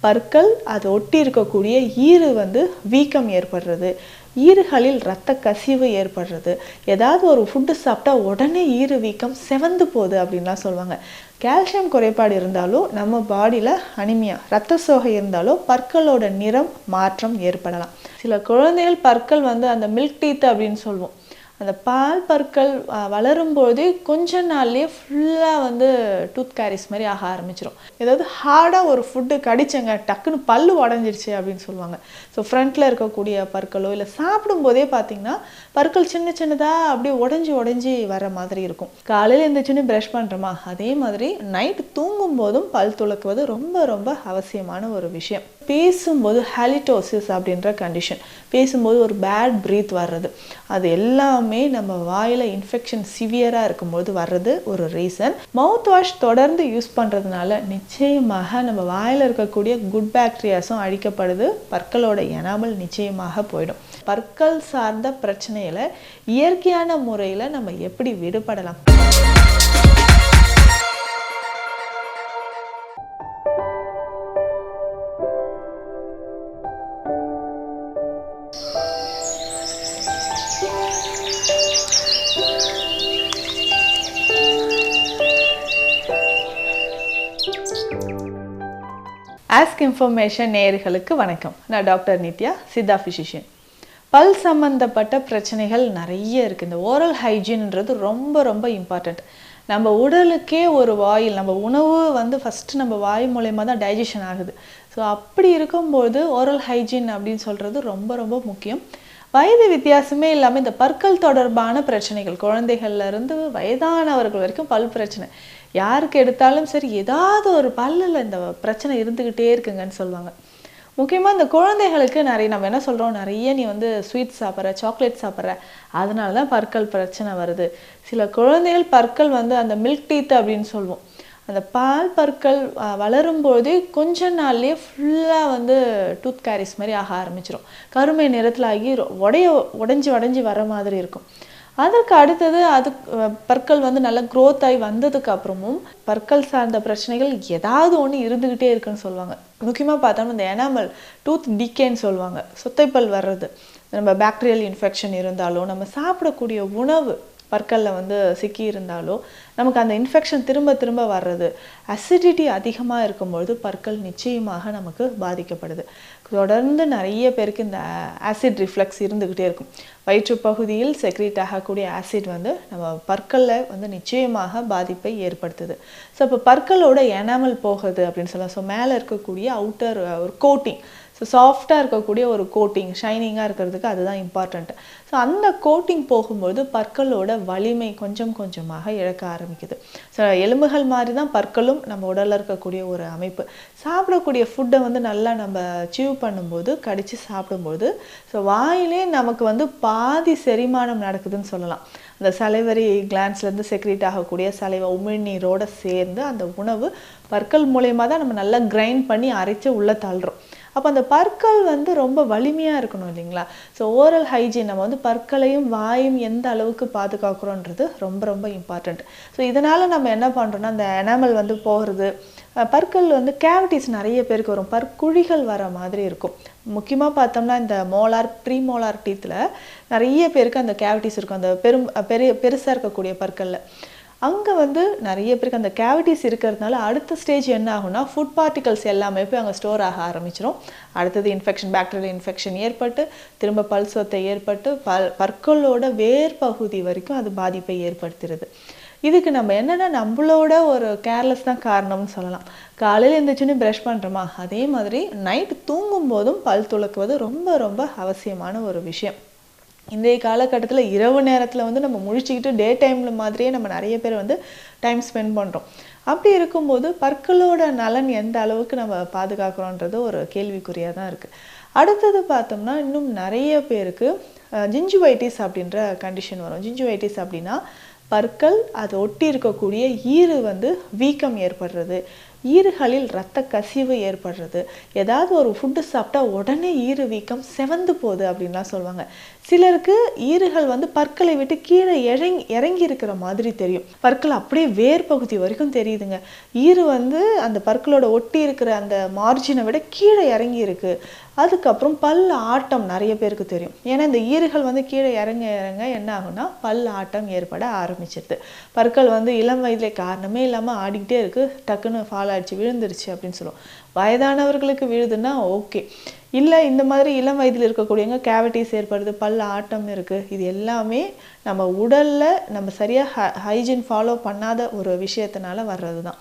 பற்கள் அது ஒட்டி இருக்கக்கூடிய ஈறு வந்து வீக்கம் ஏற்படுறது. ஈறுகளில் இரத்த கசிவு ஏற்படுறது. ஏதாவது ஒரு ஃபுட்டு சாப்பிட்டா உடனே ஈறு வீக்கம் செவந்து போகுது அப்படின்லாம் சொல்லுவாங்க. கால்சியம் குறைபாடு இருந்தாலும் நம்ம பாடியில் அனிமியா ரத்த சோகை இருந்தாலும் பற்களோட நிறம் மாற்றம் ஏற்படலாம். சில குழந்தைகள் பற்கள் வந்து அந்த மில்க் டீத் அப்படின்னு சொல்லுவோம். அந்த பால் பற்கள் வளரும்போதே கொஞ்ச நாள்லேயே ஃபுல்லாக வந்து டூத் கேரிஸ் மாதிரி ஆக ஆரம்பிச்சிடும் ஏதாவது ஹார்டாக ஒரு ஃபுட்டு கடிச்சங்க டக்குன்னு பல் உடஞ்சிருச்சு அப்படின்னு சொல்லுவாங்க. ஸோ ஃப்ரண்ட்டில் இருக்கக்கூடிய பற்களோ இல்லை சாப்பிடும்போதே பார்த்தீங்கன்னா பற்கள் சின்ன சின்னதாக அப்படியே உடஞ்சி உடஞ்சி வர மாதிரி இருக்கும். காலையில் எழுந்திரிச்சுன்னு ப்ரஷ் பண்ணுறோமா அதே மாதிரி நைட் தூங்கும் போதும் பல் துலக்குவது ரொம்ப ரொம்ப அவசியமான ஒரு விஷயம். பேசும்போது ஹாலிட்டோசிஸ் அப்படின்ற கண்டிஷன் பேசும்போது ஒரு பேட் ப்ரீத் வர்றது. அது எல்லாமே நம்ம வாயில் இன்ஃபெக்ஷன் சிவியராக இருக்கும்போது வர்றது ஒரு ரீசன் மவுத் வாஷ் தொடர்ந்து யூஸ் பண்ணுறதுனால நிச்சயமாக நம்ம வாயில் இருக்கக்கூடிய குட் பாக்டீரியாஸும் அழிக்கப்படுது. பற்களோட எனாமல் நிச்சயமாக போயிடும். பற்கள் சார்ந்த பிரச்சனையில் இயற்கையான முறையில் நம்ம எப்படி விடுபடலாம்? ஆஸ்க் இன்ஃபர்மேஷன் நேயர்களுக்கு வணக்கம். நான் டாக்டர் நித்யா சித்தா ஃபிசிஷியன் பல் சம்பந்தப்பட்ட பிரச்சனைகள் நிறைய இருக்குது இந்த ஓரல் ஹைஜீன்ன்றது ரொம்ப ரொம்ப இம்பார்ட்டண்ட் நம்ம உடலுக்கே ஒரு வாயில் நம்ம உணவு வந்து ஃபஸ்ட்டு நம்ம வாய் மூலயமா தான் டைஜஷன் ஆகுது. ஸோ அப்படி இருக்கும்போது ஓரல் ஹைஜீன் அப்படின்னு சொல்கிறது ரொம்ப ரொம்ப முக்கியம். வயது வித்தியாசமே இல்லாமல் இந்த பற்கள் தொடர்பான பிரச்சனைகள் குழந்தைகள்ல இருந்து வயதானவர்கள் வரைக்கும் பல் பிரச்சனை. யாருக்கு எடுத்தாலும் சரி ஏதாவது ஒரு பல்லில் இந்த பிரச்சனை இருந்துக்கிட்டே இருக்குங்கன்னு சொல்லுவாங்க. முக்கியமாக இந்த குழந்தைகளுக்கு நிறைய நம்ம என்ன சொல்கிறோம் நிறைய நீ வந்து ஸ்வீட் சாப்பிட்ற சாக்லேட் சாப்பிட்ற அதனால தான் பற்கள் பிரச்சனை வருது. சில குழந்தைகள் பற்கள் வந்து அந்த மில்க் டீத் அப்படின்னு சொல்லுவோம். அந்த பால் பற்கள் அஹ், வளரும்போதே கொஞ்ச நாள்லேயே ஃபுல்லாக வந்து டூத் கேரிஸ் மாதிரி ஆக ஆரம்பிச்சிடும் கருமை நிறத்தில் ஆகி ரொ- உடைய உடஞ்சி உடஞ்சி வர மாதிரி இருக்கும். அதற்கு அடுத்தது அது பற்கள் வந்து நல்லா க்ரோத் ஆகி வந்ததுக்கு அப்புறமும் பற்கள் சார்ந்த பிரச்சனைகள் ஏதாவது ஒன்று இருந்துக்கிட்டே இருக்குன்னு சொல்லுவாங்க. முக்கியமாக பார்த்தோம்னா இந்த எனாமல் டூத் டிக்கேன்னு சொல்லுவாங்க. சொத்தைப்பல் வர்றது. நம்ம பாக்டீரியல் இன்ஃபெக்ஷன் இருந்தாலும் நம்ம சாப்பிடக்கூடிய உணவு பற்களில் வந்து சிக்கி இருந்தாலோ நமக்கு அந்த இன்ஃபெக்ஷன் திரும்ப திரும்ப வர்றது. அசிடிட்டி அதிகமாக இருக்கும்பொழுது பற்கள் நிச்சயமாக நமக்கு பாதிக்கப்படுது. தொடர்ந்து நிறைய பேருக்கு இந்த ஆசிட் ரிஃப்ளெக்ஸ் இருந்துக்கிட்டே இருக்கும். வயிற்று பகுதியில் ஆகக்கூடிய ஆசிட் வந்து நம்ம பற்களில் வந்து நிச்சயமாக பாதிப்பை ஏற்படுத்துது. ஸோ இப்போ பற்களோட எனாமல் போகுது அப்படின்னு சொல்லலாம். ஸோ மேலே இருக்கக்கூடிய அவுட்டர் uh, ஒரு கோட்டிங் ஸோ சாஃப்டாக இருக்கக்கூடிய ஒரு கோட்டிங் ஷைனிங்காக இருக்கிறதுக்கு அதுதான் இம்பார்ட்டண்ட் ஸோ அந்த கோட்டிங் போகும்போது பற்களோட வலிமை கொஞ்சம் கொஞ்சமாக இழக்க ஆரம்பிக்குது. ஸோ எலும்புகள் மாதிரி தான் பற்களும் நம்ம உடலில் இருக்கக்கூடிய ஒரு அமைப்பு. சாப்பிடக்கூடிய ஃபுட்டை வந்து நல்லா நம்ம சீவ் பண்ணும்போது கடித்து சாப்பிடும்போது ஸோ வாயிலே நமக்கு வந்து பாதி செரிமானம் நடக்குதுன்னு சொல்லலாம். அந்த சலைவரி கிளான்ஸ்லேருந்து செக்ரேட் ஆகக்கூடிய சலைவ உமிழ்நீரோடு சேர்ந்து அந்த உணவு பற்கள் மூலயமா தான் நம்ம நல்லா கிரைண்ட் பண்ணி அரைச்சு உள்ளே தள்ளுறோம். அப்போ அந்த பற்கள் வந்து ரொம்ப வலிமையாக இருக்கணும் இல்லைங்களா? ஸோ ஓரல் ஹைஜீன் நம்ம வந்து பற்களையும் வாயும் எந்த அளவுக்கு பாதுகாக்கிறோன்றது ரொம்ப ரொம்ப இம்பார்ட்டண்ட் ஸோ இதனால் நம்ம என்ன பண்ணுறோன்னா அந்த எனாமல் வந்து போகிறது பற்கள் வந்து கேவிட்டிஸ் நிறைய பேருக்கு வரும். பற்குழிகள் வர மாதிரி இருக்கும். முக்கியமாக பார்த்தோம்னா இந்த மோலார் ப்ரீ மோலார் டீத்தில் நிறைய பேருக்கு அந்த கேவிட்டிஸ் இருக்கும். அந்த பெரும் பெரிய பெருசாக இருக்கக்கூடிய பற்களில். அங்கே வந்து நிறைய பேருக்கு அந்த கேவிட்டிஸ் இருக்கிறதுனால அடுத்த ஸ்டேஜ் என்ன ஆகும்னா ஃபுட் பார்ட்டிகல்ஸ் எல்லாமே போய் அங்கே ஸ்டோர் ஆக ஆரம்பிச்சிடும் அடுத்தது இன்ஃபெக்ஷன் பாக்டீரியல் இன்ஃபெக்ஷன் ஏற்பட்டு திரும்ப பல் சொத்தை ஏற்பட்டு பல் பற்களோட வேர் பகுதி வரைக்கும் அது பாதிப்பை ஏற்படுத்துறது. இதுக்கு நம்ம என்னென்னா நம்மளோட ஒரு கேர்லெஸ் தான் காரணம்னு சொல்லலாம். காலையில் எழுந்திரிச்சுன்னு ப்ரஷ் பண்ணுறோமா அதே மாதிரி நைட் தூங்கும் போதும் பல் துலக்குவது ரொம்ப ரொம்ப அவசியமான ஒரு விஷயம். இன்றைய காலகட்டத்தில் இரவு நேரத்தில் வந்து நம்ம முழிச்சிக்கிட்டு டே டைமில் மாதிரியே நம்ம நிறைய பேர் வந்து டைம் ஸ்பெண்ட் பண்ணுறோம் அப்படி இருக்கும்போது பற்களோட நலன் எந்த அளவுக்கு நம்ம பாதுகாக்கிறோன்றது ஒரு கேள்விக்குறியாக தான் இருக்குது அடுத்தது பார்த்தோம்னா இன்னும் நிறைய பேருக்கு ஜிஞ்சுவைட்டிஸ் அப்படின்ற கண்டிஷன் வரும். ஜிஞ்சுவைட்டிஸ் அப்படின்னா பற்கள் அது ஒட்டி இருக்கக்கூடிய ஈறு வந்து வீக்கம் ஏற்படுறது. ஈறுகளில் இரத்த கசிவு ஏற்படுறது. ஏதாவது ஒரு ஃபுட்டு சாப்பிட்டா உடனே ஈறு வீக்கம் செவந்து போகுது அப்படின்லாம் சொல்லுவாங்க. சிலருக்கு ஈறுகள் வந்து பற்களை விட்டு கீழே இறங்கி இறங்கி இருக்கிற மாதிரி தெரியும். பற்கள் அப்படியே வேர் பகுதி வரைக்கும் தெரியுதுங்க. ஈறு வந்து அந்த பற்களோட ஒட்டி இருக்கிற அந்த மார்ஜினை விட கீழே இறங்கி இருக்குது அதுக்கப்புறம் பல் ஆட்டம் நிறைய பேருக்கு தெரியும். ஏன்னா இந்த ஈறுகள் வந்து கீழே இறங்க இறங்க என்ன ஆகும்னா பல் ஆட்டம் ஏற்பட ஆரம்பிச்சிருது. பற்கள் வந்து இளம் வயதிலே காரணமே இல்லாமல் ஆடிக்கிட்டே இருக்கு. டக்குன்னு ஃபால் ஆயிடுச்சு விழுந்துருச்சு அப்படின்னு சொல்லுவோம். வயதானவர்களுக்கு விழுதுன்னா ஓகே இல்லை இந்த மாதிரி இளம் வயதில் இருக்கக்கூடியவங்க கேவிட்டிஸ் ஏற்படுது பல் ஆட்டம் இருக்குது இது எல்லாமே நம்ம உடலில் நம்ம சரியாக ஹைஜீன் ஃபாலோ பண்ணாத ஒரு விஷயத்தினால வர்றது தான்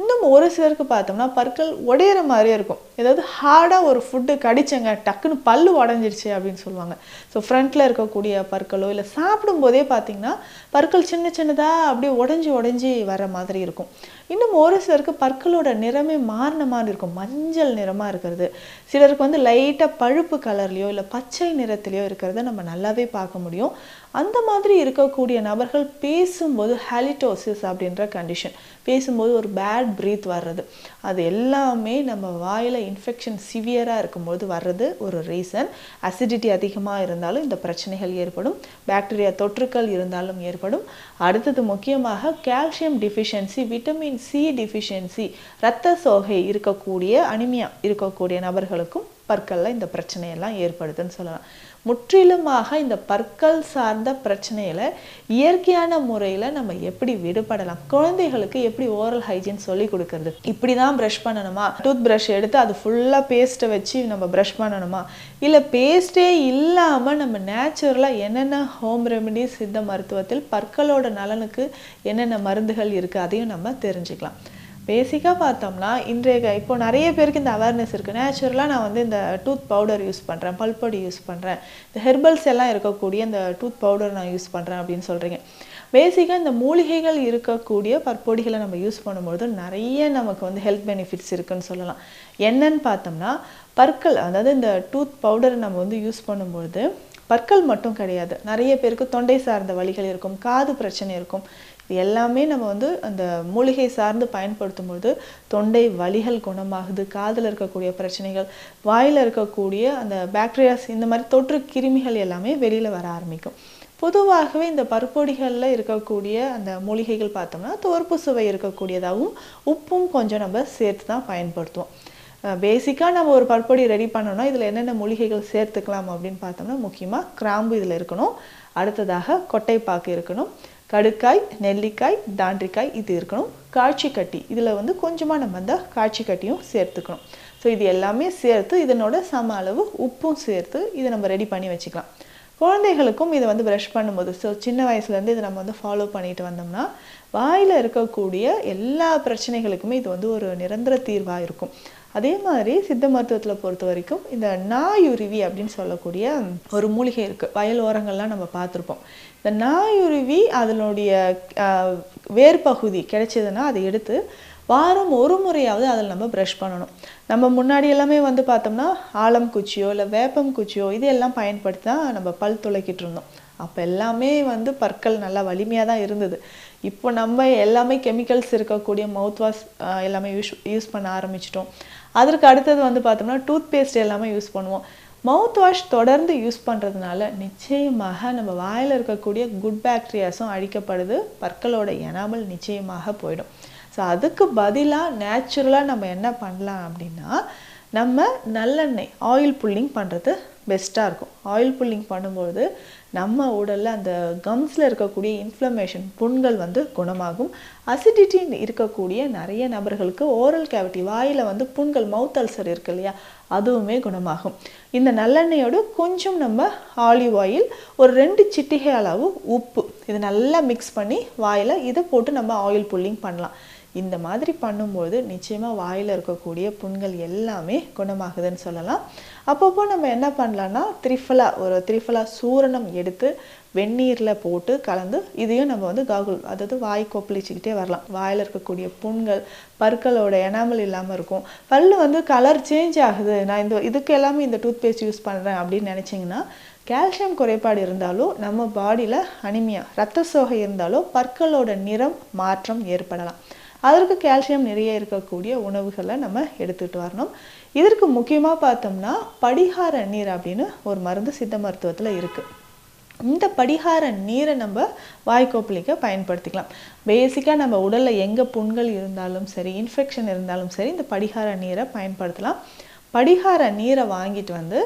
இன்னும் ஒரு சிலருக்கு பார்த்தோம்னா பற்கள் உடையிற மாதிரியே இருக்கும். ஏதாவது ஹார்டாக ஒரு ஃபுட்டு கடிச்சங்க டக்குன்னு பல் உடஞ்சிருச்சு அப்படின்னு சொல்லுவாங்க. ஸோ ஃப்ரண்ட்டில் இருக்கக்கூடிய பற்களோ இல்லை சாப்பிடும்போதே பார்த்தீங்கன்னா பற்கள் சின்ன சின்னதாக அப்படியே உடஞ்சி உடஞ்சி வர மாதிரி இருக்கும். இன்னும் ஒரு சிலருக்கு பற்களோட நிறமே மாறின மாதிரி இருக்கும். மஞ்சள் நிறமாக இருக்கிறது. சிலருக்கு வந்து லைட்டாக பழுப்பு கலர்லையோ இல்லை பச்சை நிறத்துலையோ இருக்கிறத நம்ம நல்லாவே பார்க்க முடியும். அந்த மாதிரி இருக்கக்கூடிய நபர்கள் பேசும்போது ஹாலிட்டோசிஸ் அப்படின்ற கண்டிஷன் பேசும்போது ஒரு பேட் ப்ரீத் வர்றது. அது எல்லாமே நம்ம வாயில் இன்ஃபெக்ஷன் சிவியராக இருக்கும்போது வர்றது ஒரு ரீசன் அசிடிட்டி அதிகமாக இருந்தாலும் இந்த பிரச்சனைகள் ஏற்படும். பாக்டீரியா தொற்றுக்கள் இருந்தாலும் ஏற்படும். அடுத்தது முக்கியமாக calcium deficiency vitamin C deficiency இரத்த சோகை இருக்கக்கூடிய அனிமியா இருக்கக்கூடிய நபர்களுக்கும் பற்களில் இந்த பிரச்சனையெல்லாம் ஏற்படுதுன்னு சொல்லலாம். முற்றிலுமாக இந்த பற்கள் சார்ந்த பிரச்சனையில இயற்கையான முறையில் நம்ம எப்படி விடுபடலாம்? குழந்தைகளுக்கு எப்படி ஓரல் ஹைஜீன் சொல்லி கொடுக்கறது? இப்படி தான் ப்ரஷ் பண்ணணுமா? டூத் ப்ரஷ் எடுத்து அது ஃபுல்லாக பேஸ்ட்டை வச்சு நம்ம ப்ரஷ் பண்ணணுமா? இல்லை பேஸ்ட்டே இல்லாமல் நம்ம நேச்சுரலாக என்னென்ன ஹோம் ரெமெடி சித்த மருத்துவத்தில் பற்களோட நலனுக்கு என்னென்ன மருந்துகள் இருக்குது அதையும் நம்ம தெரிஞ்சுக்கலாம். பேசிக்காக பார்த்தோம்னா இன்றைய இப்போ நிறைய பேருக்கு இந்த அவேர்னஸ் இருக்குது நேச்சுரலாக நான் வந்து இந்த டூத் பவுடர் யூஸ் பண்ணுறேன் பல்பொடி யூஸ் பண்ணுறேன் இந்த ஹெர்பல்ஸ் எல்லாம் இருக்கக்கூடிய இந்த டூத் பவுடர் நான் யூஸ் பண்ணுறேன் அப்படின்னு சொல்கிறீங்க பேசிக்காக இந்த மூலிகைகள் இருக்கக்கூடிய பற்பொடிகளை நம்ம யூஸ் பண்ணும்பொழுது நிறைய நமக்கு வந்து ஹெல்த் பெனிஃபிட்ஸ் இருக்குன்னு சொல்லலாம். என்னன்னு பார்த்தோம்னா பற்கள் அதாவது இந்த டூத் பவுடரை நம்ம வந்து யூஸ் பண்ணும்பொழுது பற்கள் மட்டும் கிடையாது. நிறைய பேருக்கு தொண்டை சார்ந்த வழிகள் இருக்கும் காது பிரச்சனை இருக்கும். இது எல்லாமே நம்ம வந்து அந்த மூலிகை சார்ந்து பயன்படுத்தும் பொழுது தொண்டை வலிகள் குணமாகுது காதில் இருக்கக்கூடிய பிரச்சனைகள் வாயில் இருக்கக்கூடிய அந்த பாக்டீரியாஸ் இந்த மாதிரி தொற்று கிருமிகள் எல்லாமே வெளியில் வர ஆரம்பிக்கும். பொதுவாகவே இந்த பருப்பொடிகளில் இருக்கக்கூடிய அந்த மூலிகைகள் பார்த்தோம்னா தோற்பு சுவை இருக்கக்கூடியதாகவும் உப்பும் கொஞ்சம் நம்ம சேர்த்து தான் பயன்படுத்துவோம். பேசிக்காக நம்ம ஒரு பருப்பொடி ரெடி பண்ணோம்னா இதில் என்னென்ன மூலிகைகள் சேர்த்துக்கலாம் அப்படின்னு பார்த்தோம்னா முக்கியமாக கிராம்பு இதில் இருக்கணும். அடுத்ததாக கொட்டைப்பாக்கு இருக்கணும். கடுக்காய் நெல்லிக்காய் தாண்டிக்காய் இது இருக்கணும். காய்ச்சி கட்டி. இதில் வந்து கொஞ்சமாக நம்ம அந்த காய்ச்சி கட்டியும் சேர்த்துக்கணும். ஸோ இது எல்லாமே சேர்த்து இதனோட சம அளவு உப்பும் சேர்த்து இதை நம்ம ரெடி பண்ணி வச்சுக்கலாம். குழந்தைகளுக்கும் இதை வந்து ப்ரஷ் பண்ணும்போது ஸோ சின்ன வயசுலேருந்து இதை நம்ம வந்து ஃபாலோ பண்ணிட்டு வந்தோம்னா வாயில் இருக்கக்கூடிய எல்லா பிரச்சனைகளுக்குமே இது வந்து ஒரு நிரந்தர தீர்வாக இருக்கும். அதே மாதிரி சித்த மருத்துவத்தில் பொறுத்த வரைக்கும் இந்த நாயுருவி அப்படின்னு சொல்லக்கூடிய ஒரு மூலிகை இருக்குது வயல் ஓரங்கள்லாம் நம்ம பார்த்துருப்போம். இந்த நாயுருவி அதனுடைய வேர் பகுதி கிடைச்சதுன்னா அதை எடுத்து வாரம் ஒரு முறையாவது அதில் நம்ம ப்ரஷ் பண்ணணும். நம்ம முன்னாடி எல்லாமே வந்து பார்த்தோம்னா ஆலம் குச்சியோ இல்லை வேப்பம் குச்சியோ இது எல்லாம் பயன்படுத்தி தான் நம்ம பல் துளைக்கிட்டு இருந்தோம். அப்போ எல்லாமே வந்து பற்கள் நல்லா வலிமையாக தான் இருந்தது. இப்போ நம்ம எல்லாமே கெமிக்கல்ஸ் இருக்கக்கூடிய மவுத் வாஷ் எல்லாமே யூஸ் யூஸ் பண்ண ஆரம்பிச்சிட்டோம். அதற்கு அடுத்தது வந்து பார்த்தோம்னா டூத் பேஸ்ட் எல்லாமே யூஸ் பண்ணுவோம். மவுத் வாஷ் தொடர்ந்து யூஸ் பண்ணுறதுனால நிச்சயமாக நம்ம வாயில் இருக்கக்கூடிய குட் பேக்டீரியாஸும் அழிக்கப்படுது பற்களோட எனாமல் நிச்சயமாக போயிடும். ஸோ அதுக்கு பதிலாக நேச்சுரலாக நம்ம என்ன பண்ணலாம் அப்படின்னா நம்ம நல்லெண்ணெய் ஆயில் புல்லிங் பண்ணுறது பெஸ்ட்டாக இருக்கும். ஆயில் புல்லிங் பண்ணும்பொழுது நம்ம உடலில் அந்த கம்ஸில் இருக்கக்கூடிய இன்ஃப்ளமேஷன் புண்கள் வந்து குணமாகும். அசிடிட்டி இருக்கக்கூடிய நிறைய நபர்களுக்கு ஓரல் கேவிட்டி வாயில் வந்து புண்கள் மவுத் அல்சர் இருக்கு இல்லையா அதுவுமே குணமாகும். இந்த நல்லெண்ணெயோடு கொஞ்சம் நம்ம ஆலிவ் ஆயில் ஒரு ரெண்டு சிட்டிகை அளவு உப்பு இது நல்லா மிக்ஸ் பண்ணி வாயில் இதை போட்டு நம்ம ஆயில் புல்லிங் பண்ணலாம். இந்த மாதிரி பண்ணும்போது நிச்சயமாக வாயில் இருக்கக்கூடிய புண்கள் எல்லாமே குணமாகுதுன்னு சொல்லலாம். அப்பப்போ நம்ம என்ன பண்ணலான்னா திரிஃபலா ஒரு திரிஃபலா சூரணம் எடுத்து வெந்நீரில் போட்டு கலந்து இதையும் நம்ம வந்து காகுல் அதாவது வாய் கொப்பளிச்சுக்கிட்டே வரலாம். வாயில் இருக்கக்கூடிய புண்கள் பற்களோட எனாமல் இல்லாமல் இருக்கும். பல்லு வந்து கலர் சேஞ்ச் ஆகுது. நான் இந்த இதுக்கு எல்லாமே இந்த டூத் பேஸ்ட் யூஸ் பண்ணுறேன் அப்படின்னு நினச்சிங்கன்னா கால்சியம் குறைபாடு இருந்தாலோ நம்ம பாடியில் அனிமியா ரத்த சோகை இருந்தாலோ பற்களோட நிறம் மாற்றம் ஏற்படலாம். அதற்கு கால்சியம் நிறைய இருக்கக்கூடிய உணவுகளை நம்ம எடுத்துகிட்டு வரணும். இதற்கு முக்கியமாக பார்த்தோம்னா படிகார நீர் அப்படின்னு ஒரு மருந்து சித்த மருத்துவத்தில் இருக்குது இந்த படிகார நீரை நம்ம வாய்க்கோப்பளிக்க பயன்படுத்திக்கலாம். பேசிக்காக நம்ம உடலில் எங்கே புண்கள் இருந்தாலும் சரி இன்ஃபெக்ஷன் இருந்தாலும் சரி இந்த படிகார நீரை பயன்படுத்தலாம். படிகார நீரை வாங்கிட்டு வந்து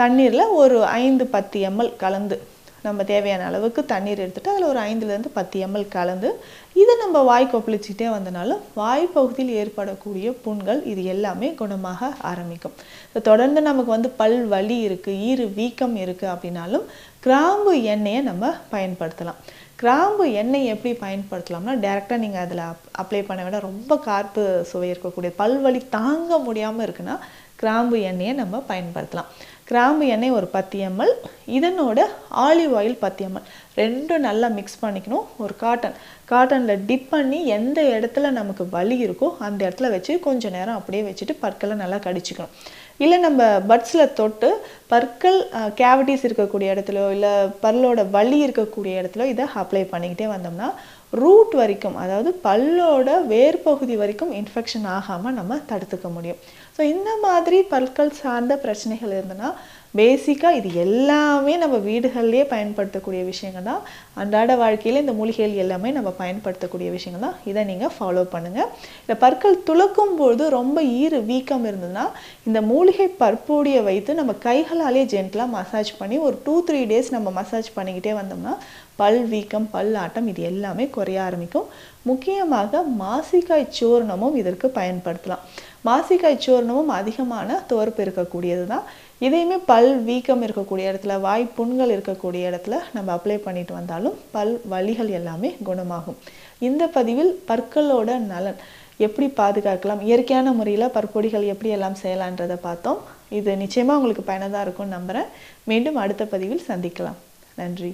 தண்ணீரில் ஒரு ஐந்து பத்து எம்எல் கலந்து நம்ம தேவையான அளவுக்கு தண்ணீர் எடுத்துகிட்டு அதில் ஒரு ஐந்துலேருந்து பத்து எம்எல் கலந்து இதை நம்ம வாய் கொப்பளிச்சுட்டே வந்தனாலும் வாய் பகுதியில் ஏற்படக்கூடிய புண்கள் இது எல்லாமே குணமாக ஆரம்பிக்கும். தொடர்ந்து நமக்கு வந்து பல் வலி இருக்குது ஈறு வீக்கம் இருக்குது அப்படின்னாலும் கிராம்பு எண்ணெயை நம்ம பயன்படுத்தலாம். கிராம்பு எண்ணெய் எப்படி பயன்படுத்தலாம்னா டேரெக்டாக நீங்கள் அதில் அப்ளை பண்ண விட ரொம்ப கார்ப்பு சுவை இருக்கக்கூடிய பல்வலி தாங்க முடியாமல் இருக்குன்னா கிராம்பு எண்ணெயை நம்ம பயன்படுத்தலாம். கிராம்பு எண்ணெய் ஒரு பத்து எம்எல் இதனோட ஆலிவ் ஆயில் பத்து எம்எல் ரெண்டும் நல்லா மிக்ஸ் பண்ணிக்கணும். ஒரு காட்டன் காட்டனில் டிப் பண்ணி எந்த இடத்துல நமக்கு வலி இருக்கோ அந்த இடத்துல வச்சு கொஞ்சம் நேரம் அப்படியே வச்சுட்டு பற்களை நல்லா கடிச்சிக்கணும். இல்லை நம்ம பட்ஸில் தொட்டு பற்கள் கேவிட்டிஸ் இருக்கக்கூடிய இடத்துலோ இல்லை பல்லோட வலி இருக்கக்கூடிய இடத்துல இதை அப்ளை பண்ணிக்கிட்டே வந்தோம்னா ரூட் வரைக்கும் அதாவது பல்லோட வேர் பகுதி வரைக்கும் இன்ஃபெக்ஷன் ஆகாமல் நம்ம தடுத்துக்க முடியும். ஸோ இந்த மாதிரி பற்கள் சார்ந்த பிரச்சனைகள் இருந்ததுன்னா பேசிக்காக இது எல்லாமே நம்ம வீடுகள்லேயே பயன்படுத்தக்கூடிய விஷயங்கள் தான். அன்றாட வாழ்க்கையில் இந்த மூலிகைகள் எல்லாமே நம்ம பயன்படுத்தக்கூடிய விஷயங்கள் தான். இதை நீங்கள் ஃபாலோ பண்ணுங்கள் இந்த பற்கள் துளக்கும் பொழுது ரொம்ப ஈறு வீக்கம் இருந்ததுன்னா இந்த மூலிகை பற்பொடியை வைத்து நம்ம கைகளாலே ஜென்டலாக மசாஜ் பண்ணி ஒரு டூ த்ரீ டேஸ் நம்ம மசாஜ் பண்ணிக்கிட்டே வந்தோம்னா பல் வீக்கம் பல் ஆட்டம் இது எல்லாமே குறைய ஆரம்பிக்கும். முக்கியமாக மாசிக்காய் சூர்ணமும் இதற்கு பயன்படுத்தலாம். மாசிக்காய் சூர்ணமும் அதிகமான தோற்பு இருக்கக்கூடியது தான் இதையுமே பல் வீக்கம் இருக்கக்கூடிய இடத்துல வாய் புண்கள் இருக்கக்கூடிய இடத்துல நம்ம அப்ளை பண்ணிட்டு வந்தாலும் பல் வலிகள் எல்லாமே குணமாகும். இந்த பதிவில் பற்களோட நலன் எப்படி பாதுகாக்கலாம் இயற்கையான முறையில் பற்பொடிகள் எப்படி எல்லாம் செய்யலான்றதை பார்த்தோம். இது நிச்சயமாக உங்களுக்கு பயனதாக இருக்கும்னு நம்புகிறேன் மீண்டும் அடுத்த பதிவில் சந்திக்கலாம். நன்றி.